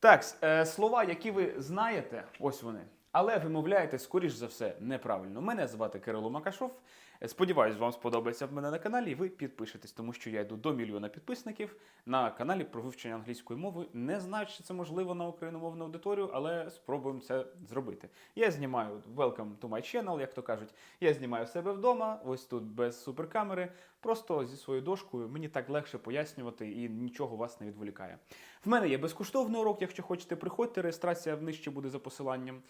Так, е, слова, які ви знаєте, ось вони. Але вимовляєте, скоріш за все, неправильно. Мене звати Кирило Макашов. Сподіваюсь, вам сподобається в мене на каналі, ви підпишетесь, тому що я йду до мільйона підписників на каналі про вивчення англійської мови. Не знаю, чи це можливо на україномовну аудиторію, але спробуємо це зробити. Я знімаю Welcome to my channel, як то кажуть. Я знімаю себе вдома, ось тут без суперкамери, просто зі своєю дошкою. Мені так легше пояснювати і нічого вас не відволікає. В мене є безкоштовний урок, якщо хочете, приходьте, реєстрація внижче буде за посиланням.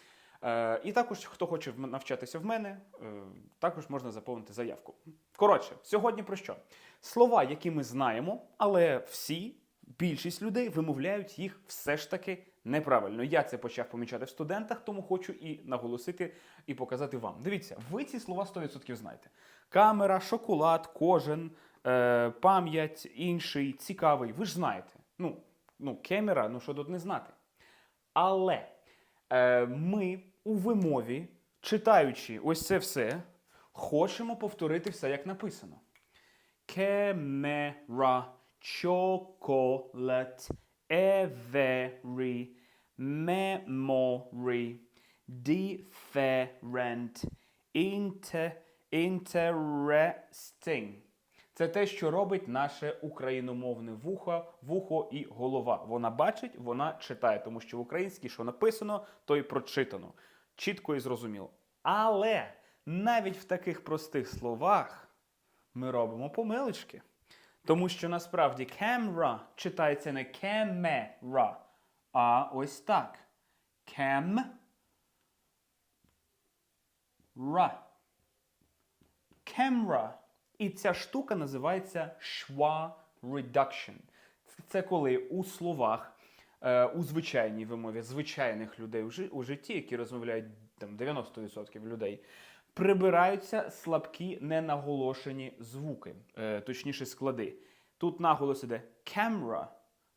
Е, і також, хто хоче навчатися в мене, е, також можна заповнити заявку. Коротше, сьогодні про що? Слова, які ми знаємо, але всі, більшість людей вимовляють їх все ж таки неправильно. Я це почав помічати в студентах, тому хочу і наголосити і показати вам. Дивіться, ви ці слова 100% знаєте: камера, шоколад, кожен, е, пам'ять, інший, цікавий. Ви ж знаєте. Ну, ну, камера, ну що тут не знати. Але ми у вимові, читаючи ось це все, хочемо повторити все, як написано. Кемера, every, memory, different, inter, interesting. Це те, що робить наше україномовне вухо, вухо і голова. Вона бачить, вона читає, тому що в українській, що написано, то й прочитано. Чітко і зрозуміло. Але навіть в таких простих словах ми робимо помилочки. Тому що насправді camera читається не camera, а ось так. Cam. Ра. Camera. І ця штука називається schwa reduction. Це коли у словах, у звичайній вимові звичайних людей у, житті, які розмовляють там 90% людей, прибираються слабкі ненаголошені звуки, е, точніше склади. Тут наголос іде camera,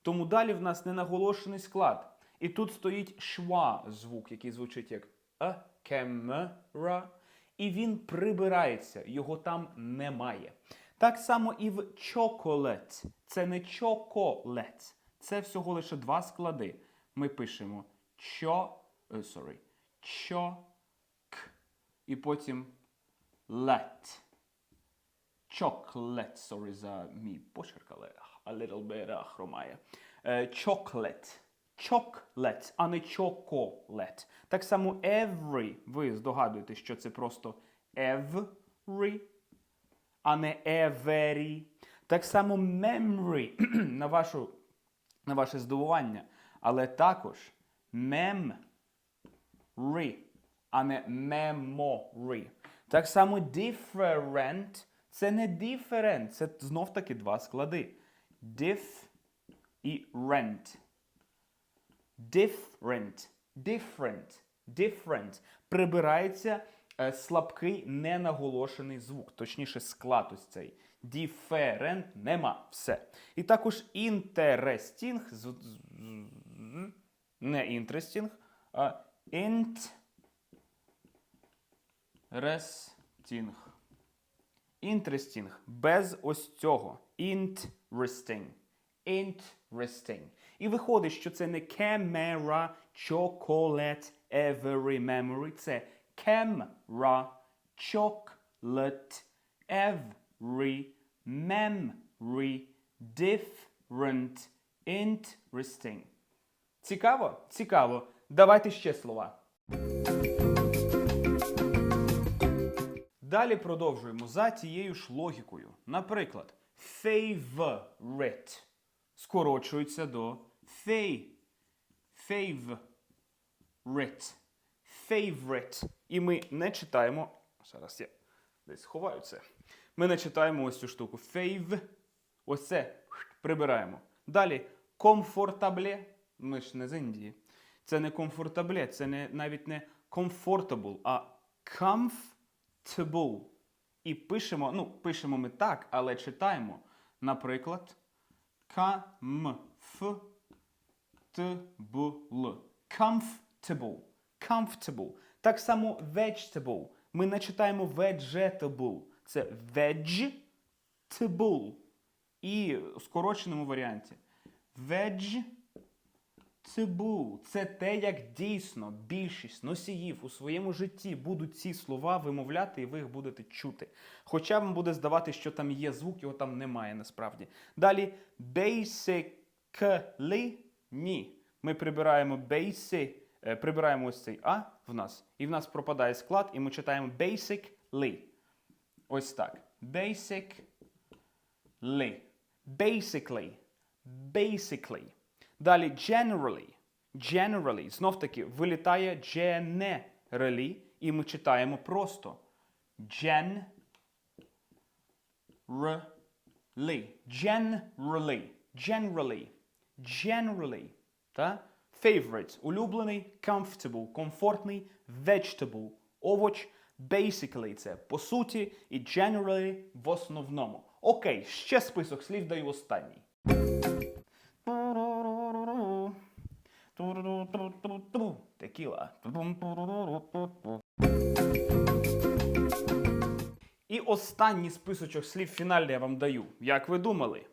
тому далі в нас ненаголошений склад. І тут стоїть шва звук, який звучить як a camera, і він прибирається, його там немає. Так само і в chocolate. Це не chocolate, це всього лише два склади. Ми пишемо чо, е, sorry, чо, к, і потім let. Chocolate, sorry за мій почерк, але a little bit а, хромає. Е, chocolate. Chocolate, а не chocolate. Так само every. Ви здогадуєтесь, що це просто every, а не every. Так само memory, на, вашу, на ваше здивування. Але також mem re, а не memory. Так само different це не different, це знов таки два склади. Diff і rent. Different. Different. Different. Прибирається е, слабкий ненаголошений звук, точніше склад ось цей. Different нема. Все. І також interesting. Не interesting, а interesting. Interesting. Без ось цього. Interesting. Interesting. І виходить, що це не camera, chocolate, every memory. Це camera, chocolate, every memory, different, interesting. Цікаво? Цікаво. Давайте ще слова. Далі продовжуємо за тією ж логікою. Наприклад, favorite скорочується до fay. Favorite. Favorite. І ми не читаємо. Зараз я десь сховаю це. Ми не читаємо ось цю штуку. Fave. Ось це прибираємо. Далі comfortable. Ми ж не з Індії. Це не комфортабле, це не, навіть не comfortable, а comfortable. І пишемо, ну, пишемо ми так, але читаємо. Наприклад, comfortable. Comfortable. Comfortable. Так само vegetable. Ми не читаємо vegetable. Це vegetable. І в скороченому варіанті. Vegetable. Це те, як дійсно більшість носіїв у своєму житті будуть ці слова вимовляти, і ви їх будете чути. Хоча вам буде здавати, що там є звук, його там немає насправді. Далі basically ні. Ми прибираємо basic, е, прибираємо ось цей а в нас, і в нас пропадає склад, і ми читаємо basically. Ось так. Basically. Basically. Basically. Далі generally. Generally. Знов таки вилітає generally, і ми читаємо просто. Gen. Generally. Generally. Generally. Generally. Та? Favorite. Улюблений. Comfortable. Комфортний. Vegetable. Овоч. Basically це по суті. І generally в основному. Окей, ще список слів даю останній. Текіла. І останній списочок слів фінальний я вам даю. Як ви думали?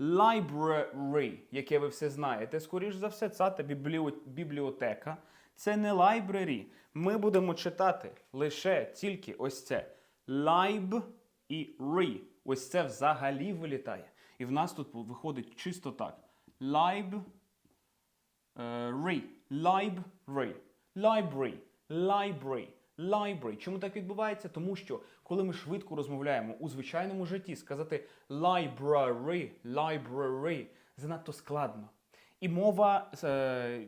Library, яке ви все знаєте, скоріш за все, це бібліотека. Це не library. Ми будемо читати лише тільки ось це. Lib і re. Ось це взагалі вилітає. І в нас тут виходить чисто так. Lib re. Library. Library. Library. Library. Чому так відбувається? Тому що коли ми швидко розмовляємо у звичайному житті, сказати library, library занадто складно. І мова е,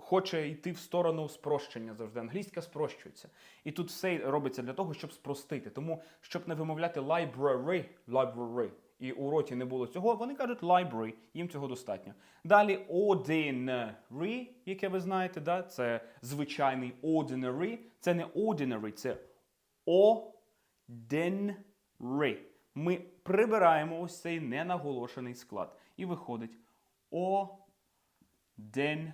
хоче йти в сторону спрощення завжди. Англійська спрощується. І тут все робиться для того, щоб спростити. Тому, щоб не вимовляти library, library, і у роті не було цього, вони кажуть library, їм цього достатньо. Далі ordinary, яке ви знаєте, да? це звичайний ordinary. Це не ordinary, це ordinary. Ми прибираємо ось цей ненаголошений склад. І виходить ordinary.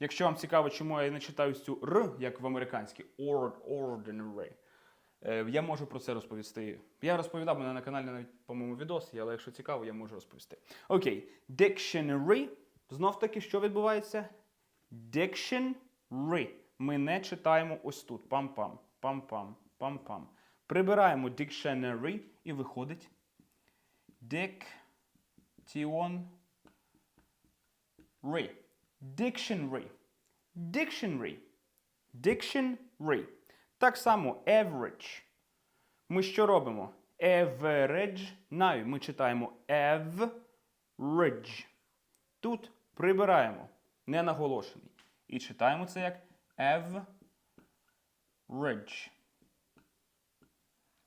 Якщо вам цікаво, чому я не читаю цю р, як в американській, or, ordinary, е, я можу про це розповісти. Я розповідав мене на каналі навіть, по-моєму, відос, але якщо цікаво, я можу розповісти. Окей, dictionary. Знов таки, що відбувається? Dictionary. Ми не читаємо ось тут. Пам-пам, пам-пам, пам-пам. Прибираємо dictionary і виходить diction Ри. Dictionary. Dictionary. Dictionary. Так само average. Ми що робимо? Average. Навіть ми читаємо average. Тут прибираємо. Не наголошений. І читаємо це як average.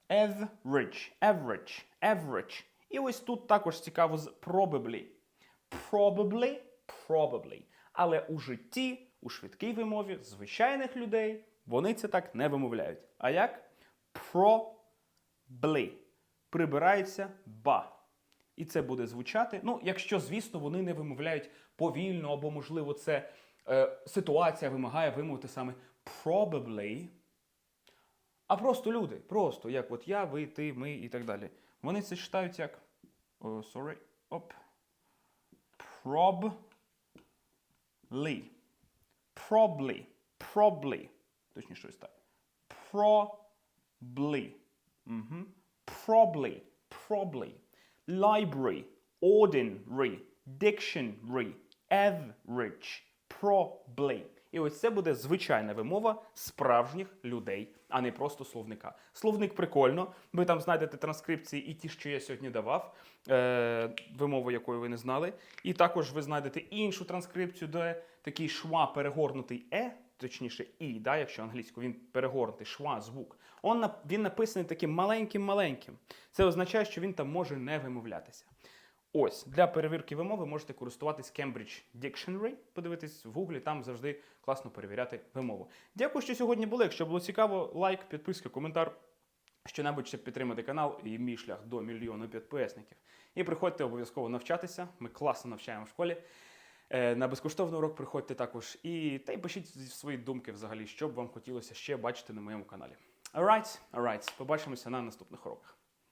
Average. Average. Average. І ось тут також цікаво з probably. Probably, probably. Але у житті, у швидкій вимові звичайних людей вони це так не вимовляють. А як? Probably. Прибирається ба. І це буде звучати. Ну, якщо, звісно, вони не вимовляють повільно, або, можливо, це е, ситуація вимагає вимовити саме probably. А просто люди, просто як от я, ви, ти, ми і так далі. Вони це читають як. О, sorry. Оп. Probably. Probably. Probably. Точніше ось так. Probably. Угу. Probably. Probably. Library. Ordinary. Dictionary. Average. Probably. І ось це буде звичайна вимова справжніх людей, а не просто словника. Словник прикольно. Ви там знайдете транскрипції і ті, що я сьогодні давав, е, вимови якої ви не знали. І також ви знайдете іншу транскрипцію, де такий шва перегорнутий е, точніше і, да, якщо англійською він перегорнутий шва, звук. Он, він написаний таким маленьким-маленьким. Це означає, що він там може не вимовлятися. Ось для перевірки вимови можете користуватись Cambridge Dictionary, подивитись в гуглі, там завжди класно перевіряти вимову. Дякую, що сьогодні були. Якщо було цікаво, лайк, підписка, коментар. Що-небудь, щоб підтримати канал і мій шлях до мільйону підписників. І приходьте обов'язково навчатися. Ми класно навчаємо в школі. Е, На безкоштовний урок приходьте також. І та й пишіть свої думки взагалі, що б вам хотілося ще бачити на моєму каналі. Alright, alright. Побачимося на наступних уроках.